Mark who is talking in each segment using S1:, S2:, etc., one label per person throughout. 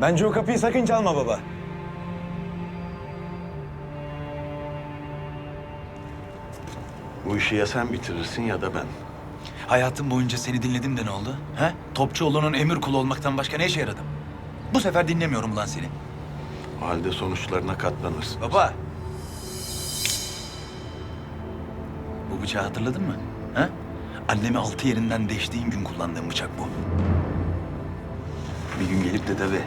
S1: Bence o kapıyı sakın çalma baba.
S2: Bu işi ya sen bitirirsin ya da ben.
S3: Hayatım boyunca seni dinledim de ne oldu? He? Topçuoğlu'nun emir kulu olmaktan başka ne işe yaradım? Bu sefer dinlemiyorum lan seni.
S2: O halde sonuçlarına katlanırsın.
S3: Baba. Bu bıçağı hatırladın mı? He? Annemi altı yerinden deştiğin gün kullandığım bıçak bu. Bir gün gelip de tabii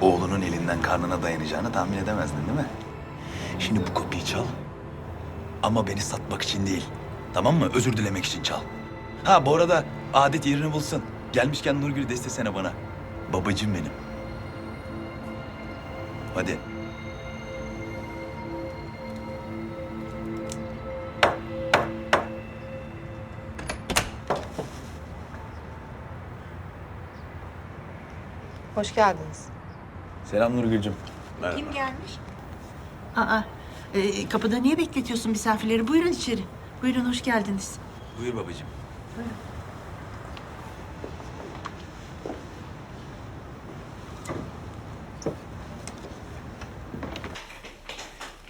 S3: oğlunun elinden karnına dayanacağını tahmin edemezdin değil mi? Şimdi bu kapıyı çal. Ama beni satmak için değil. Tamam mı? Özür dilemek için çal. Ha bu arada adet yerini bulsun. Gelmişken Nurgül'ü destesene bana. Babacığım benim. Hadi.
S4: Hoş geldiniz.
S1: Selam Nurgül'cüm.
S2: Merhaba.
S5: Kim gelmiş? Aa, e, kapıda niye bekletiyorsun misafirleri? Buyurun içeri. Buyurun hoş geldiniz.
S3: Buyur babacığım.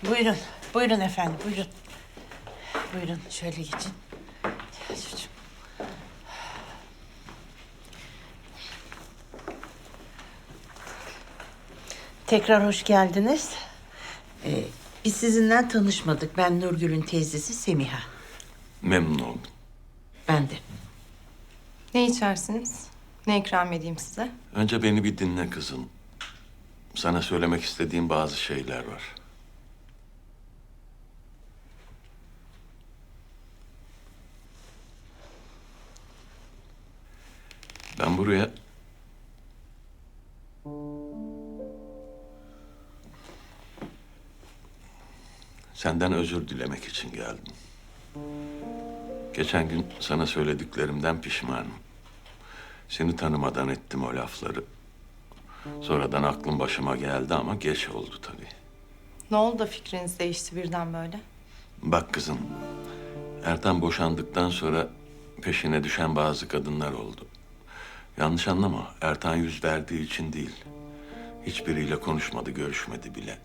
S5: Buyurun. Buyurun efendim. Buyurun. Buyurun şöyle geçin. Gel çocuğum. Tekrar hoş geldiniz. Ee, biz sizinle tanışmadık. Ben Nurgül'ün teyzesi Semiha.
S2: Memnun oldum.
S5: Ben de.
S4: Ne içersiniz? Ne ikram edeyim size?
S2: Önce beni bir dinle kızım. Sana söylemek istediğim bazı şeyler var. Ben buraya senden özür dilemek için geldim. Geçen gün sana söylediklerimden pişmanım. Seni tanımadan ettim o lafları. Sonradan aklım başıma geldi ama geç oldu tabii.
S4: Ne oldu da fikriniz değişti birden böyle?
S2: Bak kızım, Ertan boşandıktan sonra peşine düşen bazı kadınlar oldu. Yanlış anlama, Ertan yüz verdiği için değil. Hiçbiriyle konuşmadı, görüşmedi bile.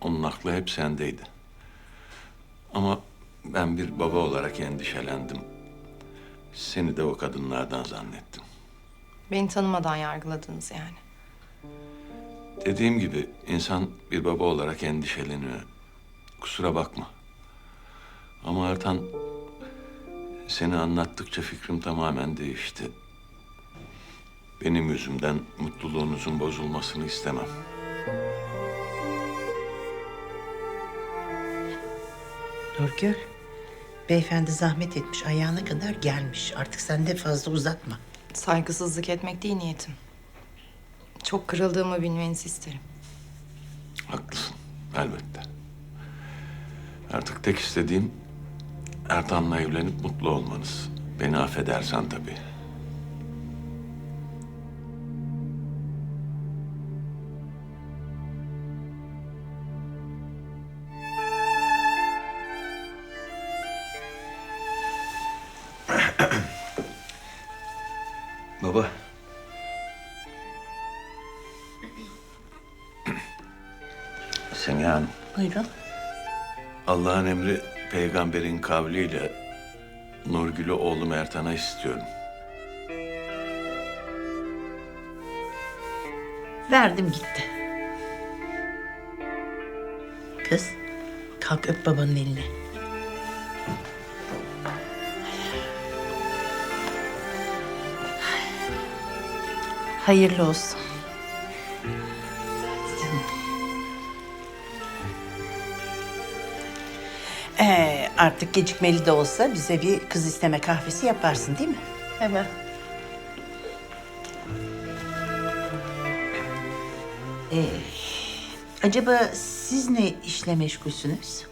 S2: Onun aklı hep sendeydi. Ama ben bir baba olarak endişelendim. Seni de o kadınlardan zannettim.
S4: Beni tanımadan yargıladınız yani.
S2: Dediğim gibi insan bir baba olarak endişeleniyor. Kusura bakma. Ama Ertan seni anlattıkça fikrim tamamen değişti. Benim yüzümden mutluluğunuzun bozulmasını istemem.
S5: Nurgül, beyefendi zahmet etmiş. Ayağına kadar gelmiş. Artık sen de fazla uzatma.
S4: Saygısızlık etmek değil niyetim. Çok kırıldığımı bilmenizi isterim.
S2: Haklısın, elbette. Artık tek istediğim Ertan'la evlenip mutlu olmanız. Beni affedersen tabii.
S3: Baba.
S2: Semiha Hanım.
S5: Buyurun.
S2: Allah'ın emri peygamberin kavliyle Nurgül'ü oğlum Ertan'a istiyorum.
S5: Verdim gitti. Kız, kalk öp babanın elini. Hayırlı olsun. Ee, artık gecikmeli de olsa bize bir kız isteme kahvesi yaparsın değil mi?
S4: Hemen.
S5: Acaba siz ne işle meşgulsünüz?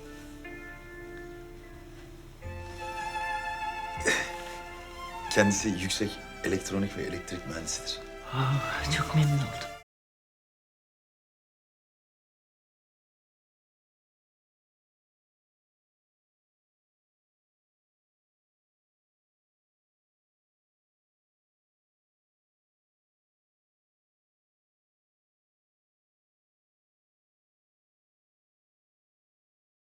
S3: Kendisi yüksek elektronik ve elektrik mühendisidir.
S5: Çok memnun oldum.